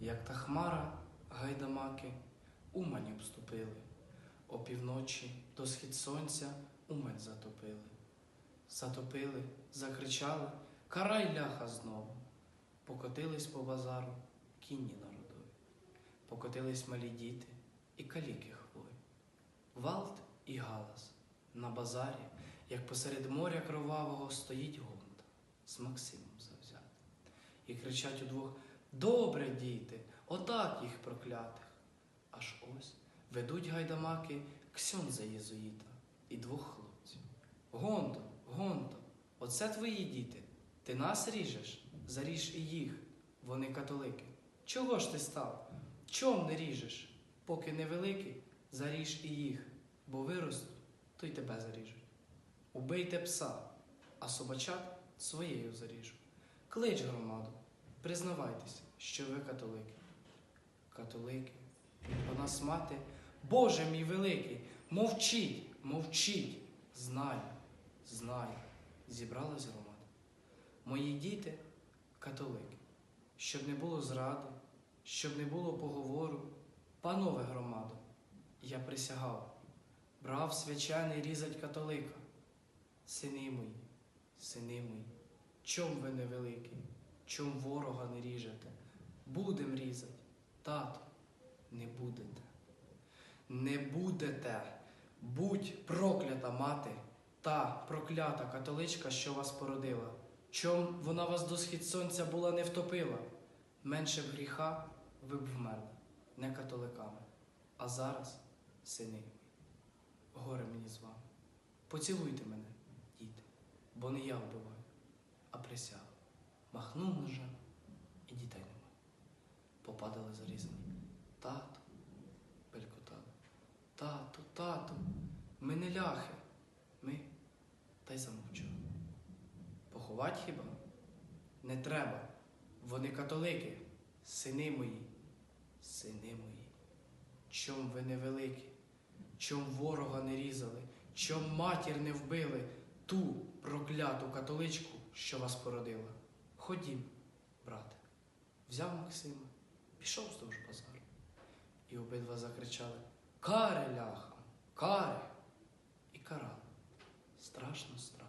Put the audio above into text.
як та хмара, гайдамаки, Умань обступили. Опівночі до схід сонця Умань затопили. Затопили, закричали, карай ляха знову. Покотились по базару кінні народові. Покотились малі діти і каліки хвої. Гвалт і галас на базарі, як посеред моря кровавого стоїть гонта з Максимом завзятим. І кричать удвох Добре, діти, отак їх проклятих. Аж ось ведуть гайдамаки ксьонза єзуїта і двох хлопців. Гонто, гонто, оце твої діти. Ти нас ріжеш, заріж і їх. Вони католики. Чого ж ти став? Чом не ріжеш? Поки невеликий, заріж і їх, бо виростуть, то й тебе заріжуть. Убийте пса, а собачат своєю заріжу. Клич громаду, признавайтеся, що ви католики. Католики, по нас мати, Боже мій великий, мовчіть, мовчіть, знаю, знаю, зібралась громада. Мої діти католики, щоб не було зради, щоб не було поговору, панове громадо, я присягав, брав свячений різать католика. Сини мої, сини мої, чом ви невеликі, чом ворога не ріжете? Будем різать, тато, не будете. Не будете. Будь проклята мати, та проклята католичка, що вас породила. Чом вона вас до схід сонця була не втопила? Менше б гріха ви б вмерли, не католиками. А зараз, сини горе мені з вами. Поцілуйте мене, діти, бо не я вбиваю, а присяг. Махнув ножем і дітей нема. Попадали зарізані. Тато, белькотали. Тату, тату, ми не ляхи. Ми та й замовчали. Поховать хіба? Не треба. Вони католики, сини мої, сини мої. Чом ви невеликі? Чом ворога не різали? Чом матір не вбили ту прокляту католичку, що вас породила? Ходім, брате. Взяв Максима, пішов вздовж базару. І обидва закричали Каре ляха, каре! І карали. Страшно стало.